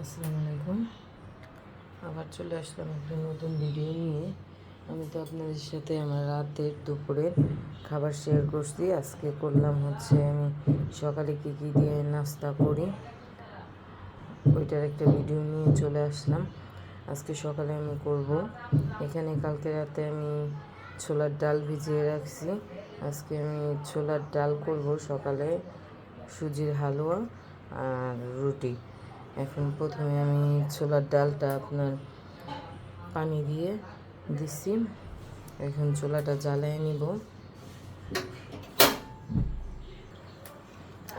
আসসালামু আলাইকুম। আবার চলে আসলাম একটা নতুন ভিডিও নিয়ে। আমি তো আপনাদের সাথে আমার রাতের দুপুরের খাবার শেয়ার করছি। আজকে করলাম হচ্ছে আমি সকালে কী কী দিয়ে নাস্তা করি, ওইটার একটা ভিডিও নিয়ে চলে আসলাম। আজকে সকালে আমি করব। এখানে কালকে রাতে আমি ছোলার ডাল ভিজিয়ে রাখছি। আজকে আমি ছোলার ডাল করব সকালে, সুজির হালুয়া আর রুটি। এখন প্রথমে আমি ছোলার ডালটা আপনার পানি দিয়ে দিচ্ছি। এখন ছোলাটা জ্বালিয়ে নিব।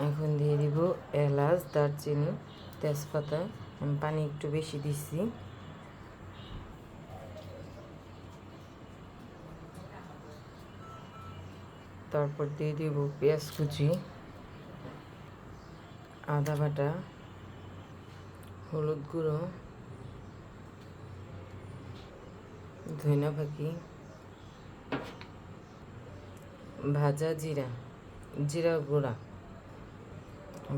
এখন দিয়ে দিব এলাচ, দারচিনি, তেজপাতা। আমি পানি একটু বেশি দিচ্ছি। তারপর দিয়ে দিব পেঁয়াজ কুচি, আদা বাটা। হলুদ গুঁড়ো ধইনা পাখি ভাজা জিরা জিরা গুঁড়া,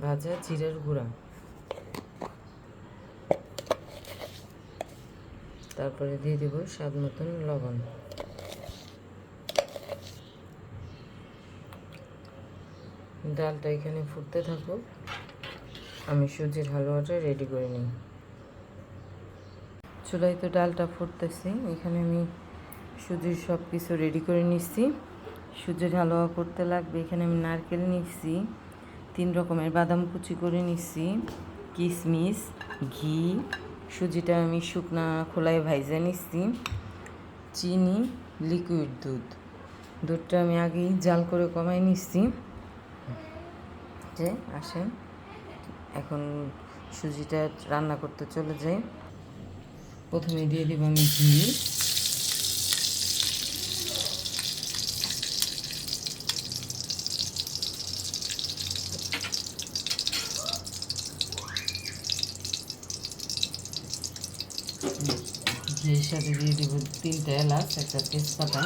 ভাজা জিরার গুঁড়া। তারপরে দিয়ে দেব স্বাদ মতন লবণ। ডালটা এখানে ফুটতে থাকুক। আমি সুজির হালুয়াটা রেডি করে নিই। চুলাই তো ডালটা ফুটতেছি, এখানে আমি সুজির সব কিছু রেডি করে নিচ্ছি। সুজির হালুয়া করতে লাগবে, এখানে আমি নারকেল নিচ্ছি, তিন রকমের বাদাম কুচি করে নিচ্ছি কিশমিশ ঘি, সুজিটা আমি শুকনা খোলায় ভাইজা নিচ্ছি, চিনি লিকুইড দুধ। দুধটা আমি আগেই জাল করে কমাই নিচ্ছি। যে, আসেন। এখন সুজিটা রান্না করতে চলে যাই। প্রথমে দিয়ে দিব আমি ঘি। ঘিয়ের সাথে দিয়ে দেব তিনটা এলাচ, একটা তেজপাতা।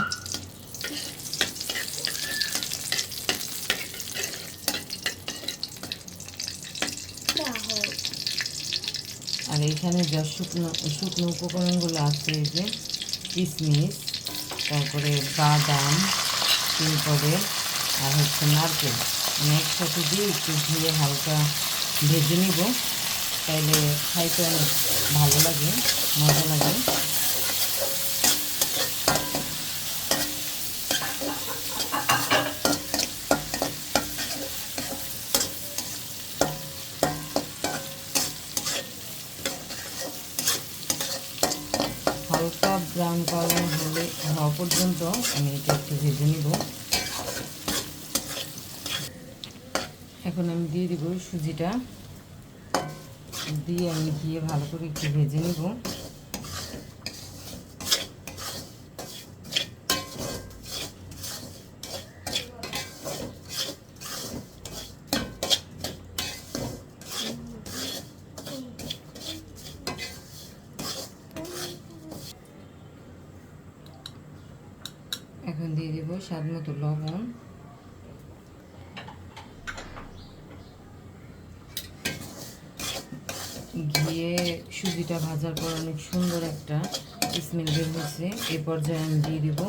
এখানে যা শুকনো শুকনো উপকরণগুলো আছে এই যে কিশমিশ তারপরে বাদাম তারপরে আর হচ্ছে নারকেল। আমি একসাথে দিয়ে একটু ধুয়ে হালকা ভেজে নিব। তাইলে খাইতে অনেক ভালো লাগে, মজা লাগে। হালকা ব্রাউন কালার হলে হওয়া পর্যন্ত আমি এটা একটু ভেজে নিব। এখন আমি দিয়ে দিব সুজিটা। দিয়ে আমি দিয়ে ভালো করে একটু ভেজে নিব। এখন দিয়ে দিব স্বাদ মতো লবণ। ঘিয়ে সুজিটা ভাজার পর অনেক সুন্দর একটা স্মেল বের হয়েছে। এ পর্যায়ে আমি দিয়ে দেবো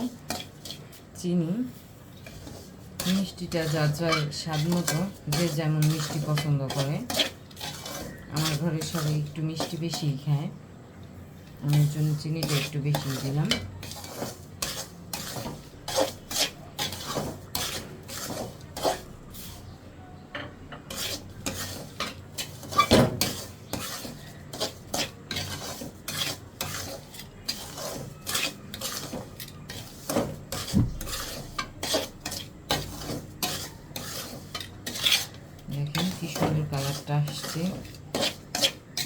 চিনি। মিষ্টিটা যার যার স্বাদ মতো, যে যেমন মিষ্টি পছন্দ করে। আমার ঘরে সবাই একটু মিষ্টি বেশিই খায়। আমার জন্য চিনিটা একটু বেশি দিলাম দেখেন কি সুন্দর কালারটা আসছে।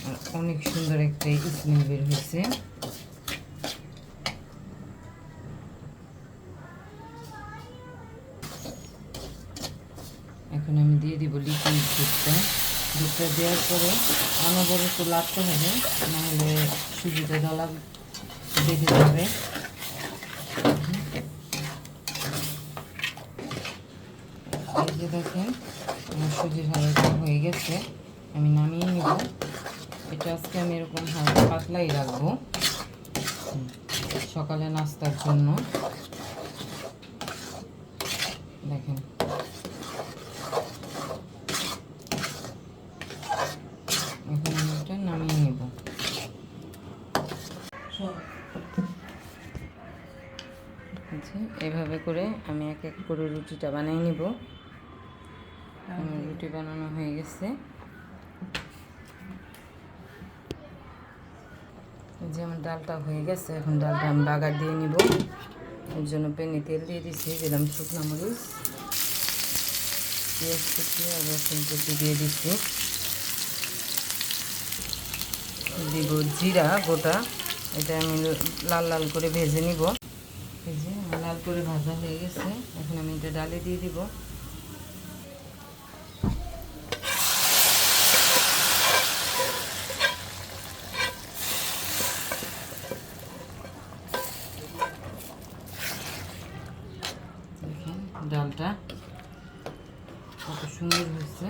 আর অনেক সুন্দর একটা স্মেল বের হয়েছে। এখন আমি দিয়ে দিব লিকুইড দুধটা। দুধটা দেওয়ার পরে অনবরত লাগতে হবে, নাহলে সুজিটা দলা বেঁধে যাবে। এই যে দেখেন আমার সুজির হয়ে গেছে। আমি নামিয়ে নিব। এটা আজকে আমি এরকম হালকা পাতলাই রাখব। সকালে নাস্তার জন্য। দেখেন। নামিয়ে নেব। আচ্ছা এভাবে করে আমি এক এক করে রুটিটা বানিয়ে নিব। আমার রুটি বানানো হয়ে গেছে। এই যে আমার ডালটা হয়ে গেছে এখন ডালটা আমি বাগার দিয়ে নিব। এর জন্য পেনে তেল দিয়ে দিচ্ছি দিলাম শুকনো মরিচ পেঁয়াজ কুচি আর রসুন কুচি দিয়ে দিচ্ছি দিব জিরা গোটা এটা আমি লাল লাল করে ভেজে নিব। এই যে লাল করে ভাজা হয়ে গেছে এখন আমি এটা ডালে দিয়ে দিব দেখেন ডালটা কত সুন্দর হয়েছে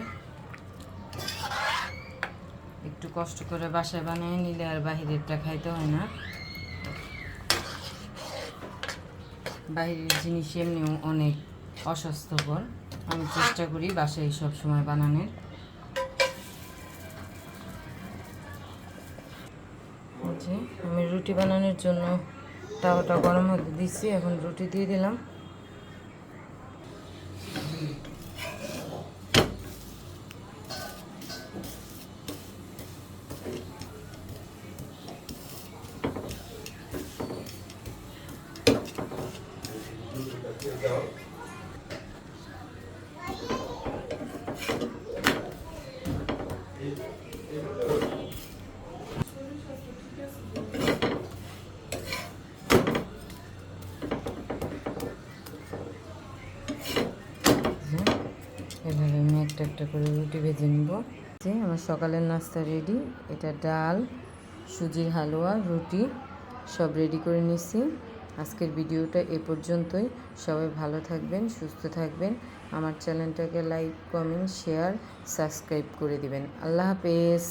একটু কষ্ট করে বাসায় বানিয়ে নিলে আর বাহিরেরটা খাইতে হয় না বাইরের জিনিস এমনিও অনেক অস্বাস্থ্যকর আমি চেষ্টা করি বাসায় সব সময় বানানোর আমি রুটি বানানোর জন্য তাওয়াটা গরম হতে দিচ্ছি এখন রুটি দিয়ে দিলাম এভাবে আমি একটা একটা করে রুটি ভেজে নিব। যে আমার সকালের নাস্তা রেডি এটা ডাল, সুজির হালুয়া, রুটি, সব রেডি করে নিছি। আজকের ভিডিওটা এ পর্যন্তই। সবাই ভালো থাকবেন, সুস্থ থাকবেন। আমার চ্যানেলটাকে লাইক, কমেন্ট, শেয়ার, সাবস্ক্রাইব করে দিবেন। আল্লাহ হাফেজ।